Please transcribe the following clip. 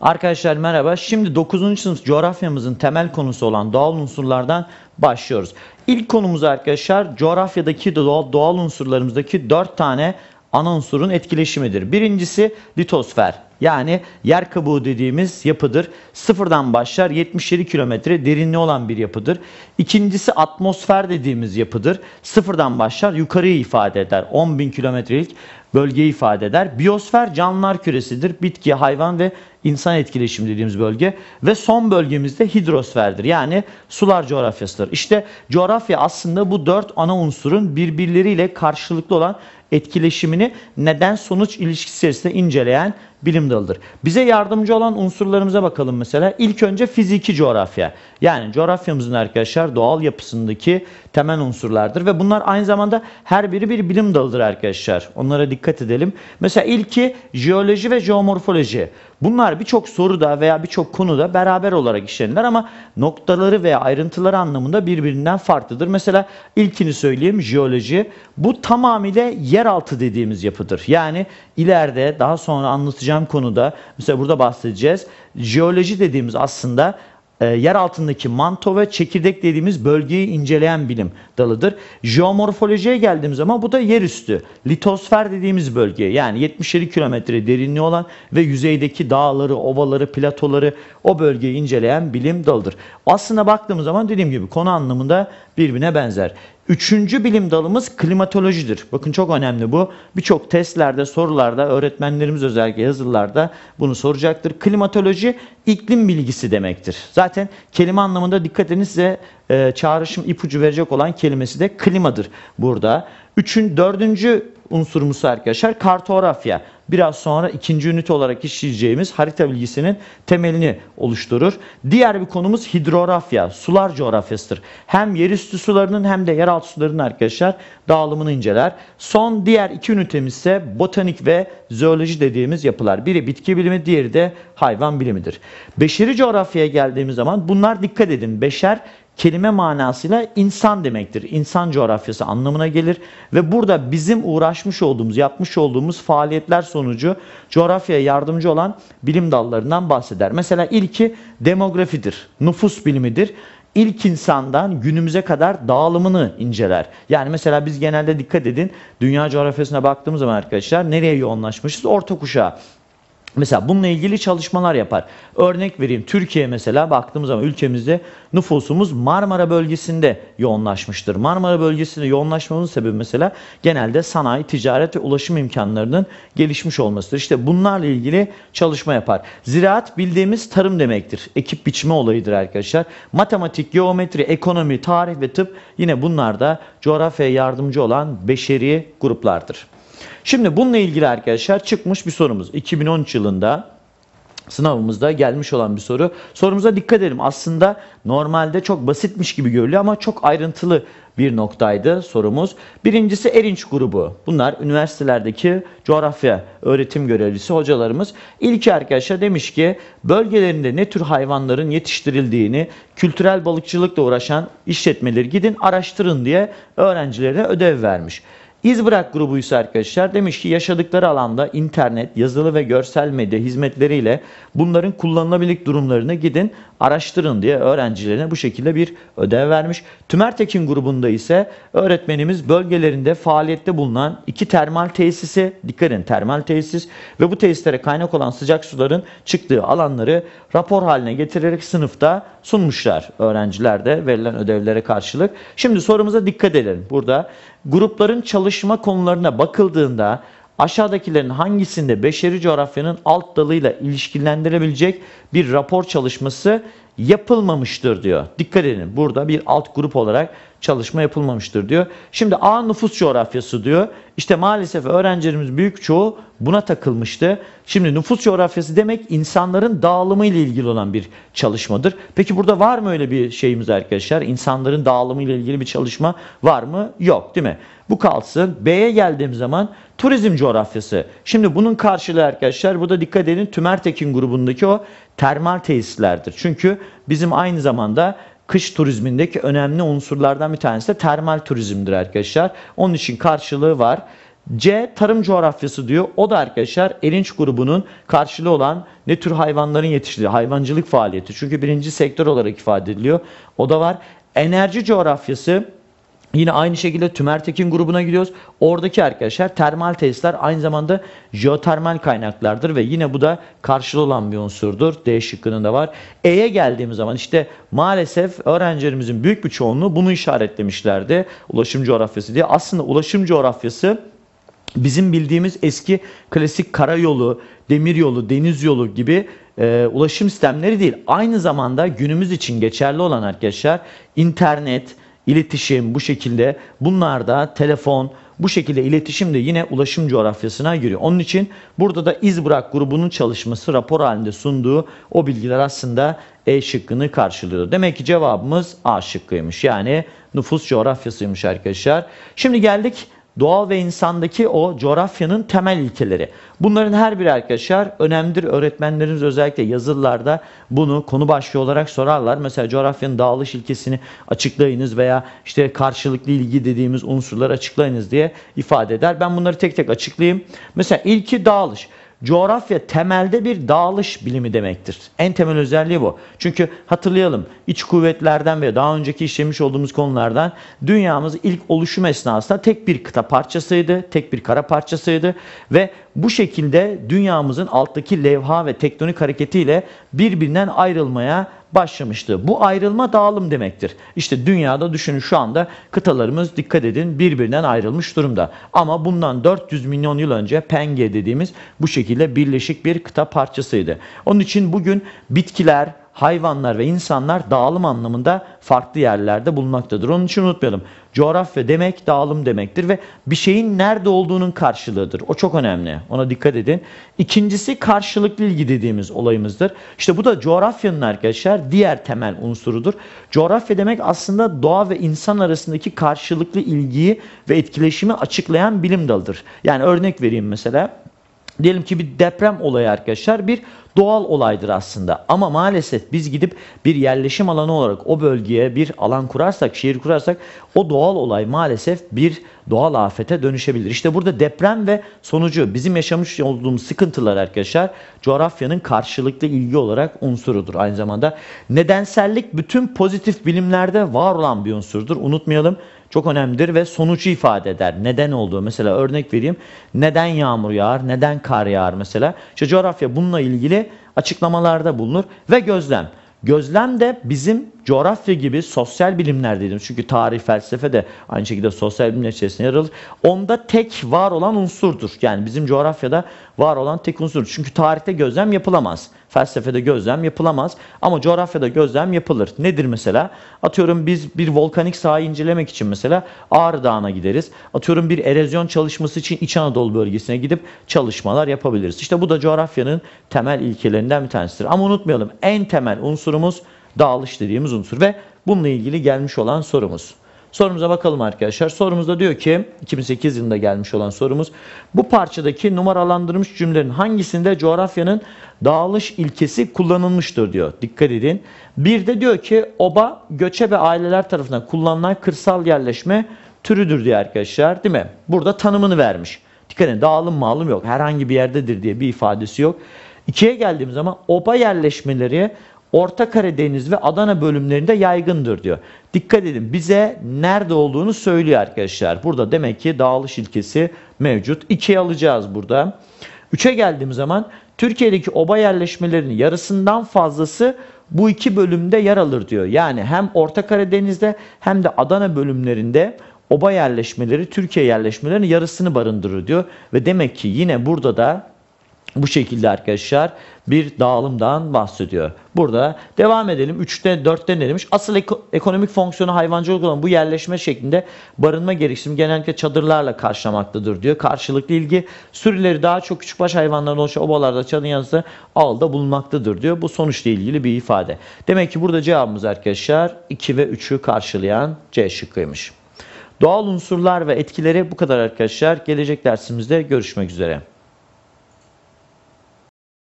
Arkadaşlar merhaba. Şimdi 9. sınıf coğrafyamızın temel konusu olan doğal unsurlardan başlıyoruz. İlk konumuz arkadaşlar coğrafyadaki doğal, doğal unsurlarımızdaki 4 tane ana unsurun etkileşimidir. Birincisi litosfer yani yer kabuğu dediğimiz yapıdır. Sıfırdan başlar 77 kilometre derinliği olan bir yapıdır. İkincisi atmosfer dediğimiz yapıdır. Sıfırdan başlar yukarıyı ifade eder. 10 bin kilometrelik bölgeyi ifade eder. Biyosfer canlılar küresidir. Bitki, hayvan ve insan etkileşimi dediğimiz bölge. Ve son bölgemizde hidrosferdir. Yani sular coğrafyasıdır. İşte coğrafya aslında bu dört ana unsurun birbirleriyle karşılıklı olan etkileşimini neden sonuç ilişkisi içerisinde inceleyen bilim dalıdır. Bize yardımcı olan unsurlarımıza bakalım mesela. İlk önce fiziki coğrafya. Yani coğrafyamızın arkadaşlar doğal yapısındaki temel unsurlardır ve bunlar aynı zamanda her biri bir bilim dalıdır arkadaşlar. Onlara dikkat edelim. Mesela ilki jeoloji ve jeomorfoloji. Bunlar birçok soruda veya birçok konuda beraber olarak işlenirler ama noktaları veya ayrıntıları anlamında birbirinden farklıdır. Mesela ilkini söyleyeyim jeoloji. Bu tamamıyla yeraltı dediğimiz yapıdır. Yani ileride daha sonra anlatacağım konuda mesela burada bahsedeceğiz. Jeoloji dediğimiz aslında e, yer altındaki manto ve çekirdek dediğimiz bölgeyi inceleyen bilim dalıdır. Jeomorfolojiye geldiğim zaman bu da yerüstü. Litosfer dediğimiz bölge yani 77 kilometre derinliği olan ve yüzeydeki dağları, ovaları, platoları o bölgeyi inceleyen bilim dalıdır. Aslında baktığımız zaman dediğim gibi konu anlamında birbirine benzer. Üçüncü bilim dalımız klimatolojidir. Bakın çok önemli bu. Birçok testlerde, sorularda, öğretmenlerimiz özellikle yazılılarda bunu soracaktır. Klimatoloji iklim bilgisi demektir. Zaten kelime anlamında dikkat edin size e, çağrışım ipucu verecek olan kelimesi de klimadır burada. Üçün, dördüncü unsurumuz arkadaşlar kartografya. Biraz sonra ikinci ünite olarak işleyeceğimiz harita bilgisinin temelini oluşturur. Diğer bir konumuz hidrografya, sular coğrafyasıdır. Hem yerüstü sularının hem de yeraltı sularının arkadaşlar dağılımını inceler. Son diğer iki ünitemiz ise botanik ve zooloji dediğimiz yapılar. Biri bitki bilimi, diğeri de hayvan bilimidir. Beşeri coğrafyaya geldiğimiz zaman bunlar dikkat edin. Beşer kelime manasıyla insan demektir. İnsan coğrafyası anlamına gelir ve burada bizim uğraşmış olduğumuz, yapmış olduğumuz faaliyetler sonucu coğrafyaya yardımcı olan bilim dallarından bahseder. Mesela ilki demografidir, nüfus bilimidir İlk insandan günümüze kadar dağılımını inceler. Yani mesela biz genelde dikkat edin dünya coğrafyasına baktığımız zaman arkadaşlar nereye yoğunlaşmışız? Orta kuşağa. Mesela bununla ilgili çalışmalar yapar. Örnek vereyim Türkiye mesela baktığımız zaman ülkemizde nüfusumuz Marmara bölgesinde yoğunlaşmıştır. Marmara bölgesinde yoğunlaşmamızın sebebi mesela genelde sanayi, ticaret ve ulaşım imkanlarının gelişmiş olmasıdır. İşte bunlarla ilgili çalışma yapar. Ziraat bildiğimiz tarım demektir. Ekip biçme olayıdır arkadaşlar. Matematik, geometri, ekonomi, tarih ve tıp yine bunlar da coğrafyaya yardımcı olan beşeri gruplardır. Şimdi bununla ilgili arkadaşlar çıkmış bir sorumuz. 2013 yılında sınavımızda gelmiş olan bir soru. Sorumuza dikkat edelim. Aslında normalde çok basitmiş gibi görülüyor ama çok ayrıntılı bir noktaydı sorumuz. Birincisi Erinç grubu. Bunlar üniversitelerdeki coğrafya öğretim görevlisi hocalarımız. İlki arkadaşlar demiş ki bölgelerinde ne tür hayvanların yetiştirildiğini kültürel balıkçılıkla uğraşan işletmeleri gidin araştırın diye öğrencilere ödev vermiş. İzbırak grubu ise arkadaşlar demiş ki yaşadıkları alanda internet, yazılı ve görsel medya hizmetleriyle bunların kullanılabilik durumlarını gidin araştırın diye öğrencilerine bu şekilde bir ödev vermiş. Tümertekin grubunda ise öğretmenimiz bölgelerinde faaliyette bulunan iki termal tesisi, dikkat edin termal tesis ve bu tesislere kaynak olan sıcak suların çıktığı alanları rapor haline getirerek sınıfta sunmuşlar öğrenciler de verilen ödevlere karşılık. Şimdi sorumuza dikkat edelim. Burada grupların çalışma konularına bakıldığında aşağıdakilerin hangisinde beşeri coğrafyanın alt dalıyla ilişkilendirilebilecek bir rapor çalışması yapılmamıştır diyor. Dikkat edin burada bir alt grup olarak çalışma yapılmamıştır diyor. Şimdi A nüfus coğrafyası diyor. İşte maalesef öğrencilerimiz büyük çoğu buna takılmıştı. Şimdi nüfus coğrafyası demek insanların dağılımı ile ilgili olan bir çalışmadır. Peki burada var mı öyle bir şeyimiz arkadaşlar? İnsanların dağılımı ile ilgili bir çalışma var mı? Yok değil mi? Bu kalsın. B'ye geldiğim zaman turizm coğrafyası. Şimdi bunun karşılığı arkadaşlar burada dikkat edin Tümertekin grubundaki o termal tesislerdir. Çünkü bizim aynı zamanda kış turizmindeki önemli unsurlardan bir tanesi de termal turizmdir arkadaşlar. Onun için karşılığı var. C tarım coğrafyası diyor. O da arkadaşlar Erinç grubunun karşılığı olan ne tür hayvanların yetiştiği hayvancılık faaliyeti. Çünkü birinci sektör olarak ifade ediliyor. O da var. Enerji coğrafyası Yine aynı şekilde Tümertekin grubuna gidiyoruz. Oradaki arkadaşlar termal tesisler aynı zamanda jeotermal kaynaklardır ve yine bu da karşılığı olan bir unsurdur. D şıkkının da var. E'ye geldiğimiz zaman işte maalesef öğrencilerimizin büyük bir çoğunluğu bunu işaretlemişlerdi. Ulaşım coğrafyası diye. Aslında ulaşım coğrafyası bizim bildiğimiz eski klasik karayolu, demiryolu, deniz yolu gibi e, ulaşım sistemleri değil. Aynı zamanda günümüz için geçerli olan arkadaşlar internet, iletişim bu şekilde bunlar da telefon bu şekilde iletişim de yine ulaşım coğrafyasına giriyor. Onun için burada da İzbırak grubunun çalışması rapor halinde sunduğu o bilgiler aslında E şıkkını karşılıyor. Demek ki cevabımız A şıkkıymış. Yani nüfus coğrafyasıymış arkadaşlar. Şimdi geldik doğal ve insandaki o coğrafyanın temel ilkeleri. Bunların her biri arkadaşlar önemlidir. Öğretmenlerimiz özellikle yazılılarda bunu konu başlığı olarak sorarlar. Mesela coğrafyanın dağılış ilkesini açıklayınız veya işte karşılıklı ilgi dediğimiz unsurları açıklayınız diye ifade eder. Ben bunları tek tek açıklayayım. Mesela ilki dağılış. Coğrafya temelde bir dağılış bilimi demektir. En temel özelliği bu. Çünkü hatırlayalım iç kuvvetlerden ve daha önceki işlemiş olduğumuz konulardan dünyamız ilk oluşum esnasında tek bir kıta parçasıydı, tek bir kara parçasıydı ve bu şekilde dünyamızın alttaki levha ve tektonik hareketiyle birbirinden ayrılmaya başlamıştı. Bu ayrılma dağılım demektir. İşte dünyada düşünün şu anda kıtalarımız dikkat edin birbirinden ayrılmış durumda. Ama bundan 400 milyon yıl önce Penge dediğimiz bu şekilde birleşik bir kıta parçasıydı. Onun için bugün bitkiler, hayvanlar ve insanlar dağılım anlamında farklı yerlerde bulunmaktadır. Onun için unutmayalım. Coğrafya demek dağılım demektir ve bir şeyin nerede olduğunun karşılığıdır. O çok önemli. Ona dikkat edin. İkincisi karşılıklı ilgi dediğimiz olayımızdır. İşte bu da coğrafyanın arkadaşlar diğer temel unsurudur. Coğrafya demek aslında doğa ve insan arasındaki karşılıklı ilgiyi ve etkileşimi açıklayan bilim dalıdır. Yani örnek vereyim mesela. Diyelim ki bir deprem olayı arkadaşlar bir doğal olaydır aslında. Ama maalesef biz gidip bir yerleşim alanı olarak o bölgeye bir alan kurarsak, şehir kurarsak o doğal olay maalesef bir doğal afete dönüşebilir. İşte burada deprem ve sonucu bizim yaşamış olduğumuz sıkıntılar arkadaşlar coğrafyanın karşılıklı ilgi olarak unsurudur. Aynı zamanda nedensellik bütün pozitif bilimlerde var olan bir unsurdur. Unutmayalım çok önemlidir ve sonucu ifade eder. Neden olduğu mesela örnek vereyim. Neden yağmur yağar, neden kar yağar mesela. İşte coğrafya bununla ilgili açıklamalarda bulunur ve gözlem. Gözlem de bizim coğrafya gibi sosyal bilimler dediğimiz çünkü tarih, felsefe de aynı şekilde sosyal bilimler içerisinde yer alır. Onda tek var olan unsurdur. Yani bizim coğrafyada var olan tek unsur. Çünkü tarihte gözlem yapılamaz. Felsefede gözlem yapılamaz. Ama coğrafyada gözlem yapılır. Nedir mesela? Atıyorum biz bir volkanik sahayı incelemek için mesela Ağrı Dağı'na gideriz. Atıyorum bir erozyon çalışması için İç Anadolu bölgesine gidip çalışmalar yapabiliriz. İşte bu da coğrafyanın temel ilkelerinden bir tanesidir. Ama unutmayalım en temel unsurumuz dağılış dediğimiz unsur ve bununla ilgili gelmiş olan sorumuz. Sorumuza bakalım arkadaşlar. Sorumuzda diyor ki 2008 yılında gelmiş olan sorumuz. Bu parçadaki numaralandırılmış cümlelerin hangisinde coğrafyanın dağılış ilkesi kullanılmıştır diyor. Dikkat edin. Bir de diyor ki oba göçebe aileler tarafından kullanılan kırsal yerleşme türüdür diyor arkadaşlar. Değil mi? Burada tanımını vermiş. Dikkat edin dağılım malum yok. Herhangi bir yerdedir diye bir ifadesi yok. İkiye geldiğim zaman oba yerleşmeleri Orta Karadeniz ve Adana bölümlerinde yaygındır diyor. Dikkat edin bize nerede olduğunu söylüyor arkadaşlar. Burada demek ki dağılış ilkesi mevcut. 2'ye alacağız burada. 3'e geldiğim zaman Türkiye'deki oba yerleşmelerinin yarısından fazlası bu iki bölümde yer alır diyor. Yani hem Orta Karadeniz'de hem de Adana bölümlerinde oba yerleşmeleri Türkiye yerleşmelerinin yarısını barındırır diyor. Ve demek ki yine burada da bu şekilde arkadaşlar bir dağılımdan bahsediyor. Burada devam edelim. 3'te 4'te ne demiş? Asıl eko- ekonomik fonksiyonu hayvancılık olan bu yerleşme şeklinde barınma gereksinimi genellikle çadırlarla karşılamaktadır diyor. Karşılıklı ilgi sürüleri daha çok küçükbaş hayvanların oluşan obalarda çadırın yanında ağılda bulunmaktadır diyor. Bu sonuçla ilgili bir ifade. Demek ki burada cevabımız arkadaşlar 2 ve 3'ü karşılayan C şıkkıymış. Doğal unsurlar ve etkileri bu kadar arkadaşlar. Gelecek dersimizde görüşmek üzere.